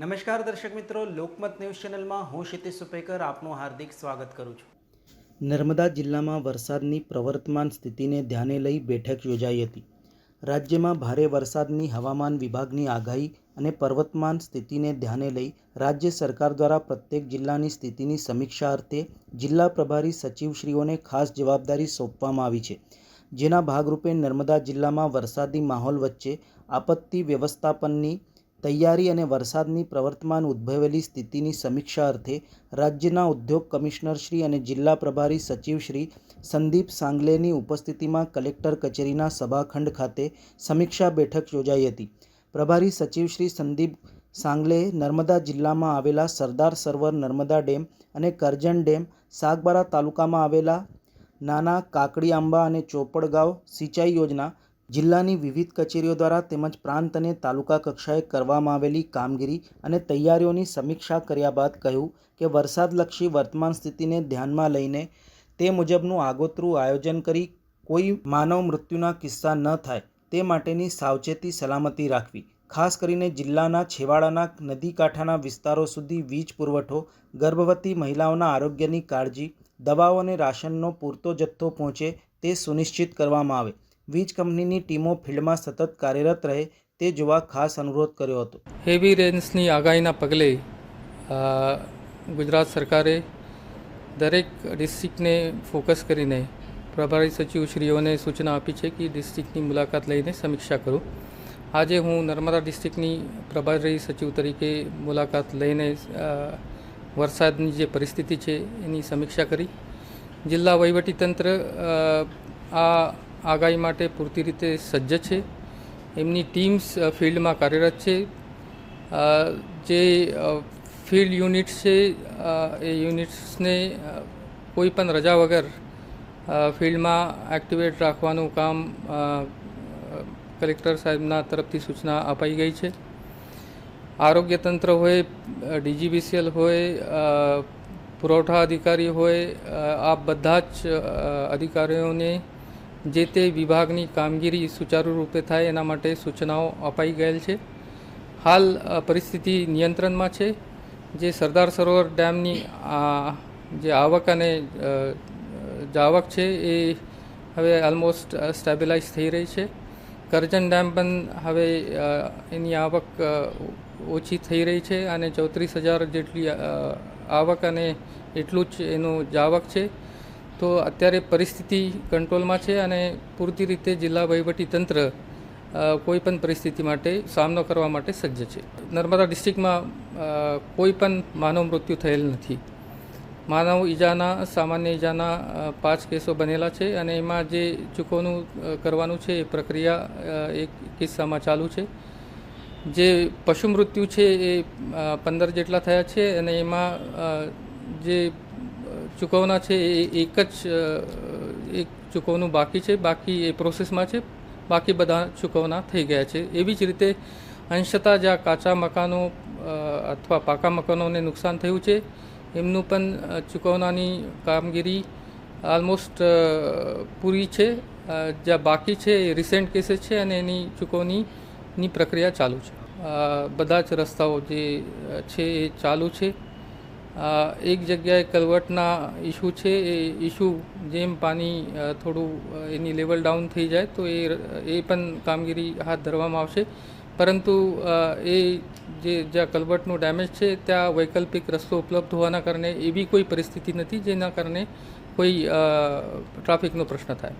નમસ્કાર દર્શક મિત્રો, લોકમત ન્યૂઝ ચેનલમાં હું ક્ષિતિજ સુપેકર આપનું હાર્દિક સ્વાગત કરું છું. નર્મદા જિલ્લામાં વરસાદની પ્રવર્તમાન સ્થિતિને ધ્યાને લઈ બેઠક યોજાઈ હતી. રાજ્યમાં ભારે વરસાદની હવામાન વિભાગની આગાહી અને પર્વતમાન સ્થિતિને ધ્યાને લઈ રાજ્ય સરકાર દ્વારા પ્રત્યેક જિલ્લાની સ્થિતિની સમીક્ષા અર્થે જિલ્લા પ્રભારી સચિવશ્રીઓને ખાસ જવાબદારી સોંપવામાં આવી છે. જેના ભાગરૂપે નર્મદા જિલ્લામાં વરસાદી માહોલ વચ્ચે આપત્તિ વ્યવસ્થાપનની તૈયારી અને વરસાદની પ્રવર્તમાન ઉદ્ભવેલી સ્થિતિની સમીક્ષા અર્થે રાજ્યના ઉદ્યોગ કમિશનરશ્રી અને જિલ્લા પ્રભારી સચિવશ્રી સંદીપ સાંગલેની ઉપસ્થિતિમાં કલેક્ટર કચેરીના સભાખંડ ખાતે સમીક્ષા બેઠક યોજાઈ હતી. પ્રભારી સચિવશ્રી સંદીપ સાંગલે નર્મદા જિલ્લામાં આવેલા સરદાર સરોવર નર્મદા ડેમ અને કરજણ ડેમ, સાગબારા તાલુકામાં આવેલા નાના કાકડી આંબા અને ચોપડગાંવ સિંચાઈ યોજના જિલ્લાની વિવિધ કચેરીઓ દ્વારા તેમજ પ્રાંત અને તાલુકા કક્ષાએ કરવામાં આવેલી કામગીરી અને તૈયારીઓની સમીક્ષા કર્યા બાદ કહ્યું કે વરસાદલક્ષી વર્તમાન સ્થિતિને ધ્યાનમાં લઈને તે મુજબનું આગોતરું આયોજન કરી કોઈ માનવ મૃત્યુના કિસ્સા ન થાય તે માટેની સાવચેતી સલામતી રાખવી. ખાસ કરીને જિલ્લાના છેવાડાના નદી કાંઠાના વિસ્તારો સુધી વીજ પુરવઠો, ગર્ભવતી મહિલાઓના આરોગ્યની કાળજી, દવાઓ અને રાશનનો પૂરતો જથ્થો પહોંચે તે સુનિશ્ચિત કરવામાં આવે. વીજ કંપનીની ટીમો ફિલ્ડમાં સતત કાર્યરત રહે તે જોવા ખાસ અનુરોધ કર્યો હતો. હેવી રેન્સની આગાહીના પગલે ગુજરાત સરકારે દરેક ડિસ્ટ્રિક્ટને ફોકસ કરીને પ્રભારી સચિવશ્રીઓને સૂચના આપી છે કે ડિસ્ટ્રિક્ટની મુલાકાત લઈને સમીક્ષા કરો. આજે હું નર્મદા ડિસ્ટ્રિક્ટની પ્રભારી સચિવ તરીકે મુલાકાત લઈને વરસાદની જે પરિસ્થિતિ છે એની સમીક્ષા કરી. જિલ્લા વહીવટીતંત્ર આ આગાહી માટે પૂરતી રીતે સજ્જ છે. એમની ટીમ્સ ફિલ્ડમાં કાર્યરત છે. જે ફિલ્ડ યુનિટ્સ છે એ યુનિટ્સને કોઈ પણ રજા વગર ફિલ્ડમાં એક્ટિવેટ રાખવાનું કામ કલેક્ટર સાહેબના તરફથી સૂચના અપાઈ ગઈ છે. આરોગ્ય તંત્ર હોય ડીજીબીસીએલ હોય પુરવઠા અધિકારી હોય આ બધા જ અધિકારીઓને જે તે વિભાગની કામગીરી સુચારુ રૂપે થાય એના માટે સૂચનાઓ અપાઈ ગયેલ છે. હાલ પરિસ્થિતિ નિયંત્રણમાં છે. જે સરદાર સરોવર ડેમની જે આવક અને જાવક છે એ હવે ઓલમોસ્ટ સ્ટેબિલાઇઝ થઈ રહી છે. કરજણ ડેમ પણ હવે એની આવક ઓછી થઈ રહી છે અને ચોત્રીસ હજાર જેટલી આવક અને એટલું જ એનું જાવક છે. તો અત્યારે પરિસ્થિતિ કંટ્રોલમાં છે અને પૂરતી રીતે જિલ્લા તંત્ર અ, કોઈ પણ પરિસ્થિતિ માટે સામનો કરવા માટે સજ્જ છે. નર્મદા ડિસ્ટ્રિક્ટમાં કોઈ પણ માનવ મૃત્યુ થયેલ નથી. માનવ ઈજાના સામાન્ય ઈજાના પાંચ કેસો બનેલા છે અને એમાં જે ચૂકવણું કરવાનું છે એ પ્રક્રિયા એક કિસ્સામાં ચાલુ છે. જે પશુ મૃત્યુ છે એ પંદર જેટલા થયા છે અને એમાં જે ચૂકવણા છે એ એક જ એક ચૂકવણું બાકી છે. બાકી એ પ્રોસેસમાં છે. બાકી બધા ચૂકવણા થઈ ગયા છે. એવી જ રીતે અંશતા જ્યાં કાચા મકાનો અથવા પાકા મકાનોને નુકસાન થયું છે, એમનું પણ ચૂકવણાની કામગીરી ઓલમોસ્ટ પૂરી છે. જ્યાં બાકી છે એ રિસેન્ટ કેસીસ છે અને એની ચૂકવણીની પ્રક્રિયા ચાલુ છે. બધા જ રસ્તાઓ જે છે એ ચાલુ છે. એક જગ્યાએ કરવટના ઇસ્યુ છે, એ ઇસ્યુ જેમ પાણી થોડું એની લેવલ ડાઉન થઈ જાય તો એ એ પણ કામગીરી હાથ ધરવામાં આવશે. પરંતુ એ જે, જ્યાં કલવટનું ડેમેજ છે, ત્યાં વૈકલ્પિક રસ્તો ઉપલબ્ધ હોવાના કારણે એવી કોઈ પરિસ્થિતિ નથી જેના કારણે કોઈ ટ્રાફિકનો પ્રશ્ન થાય.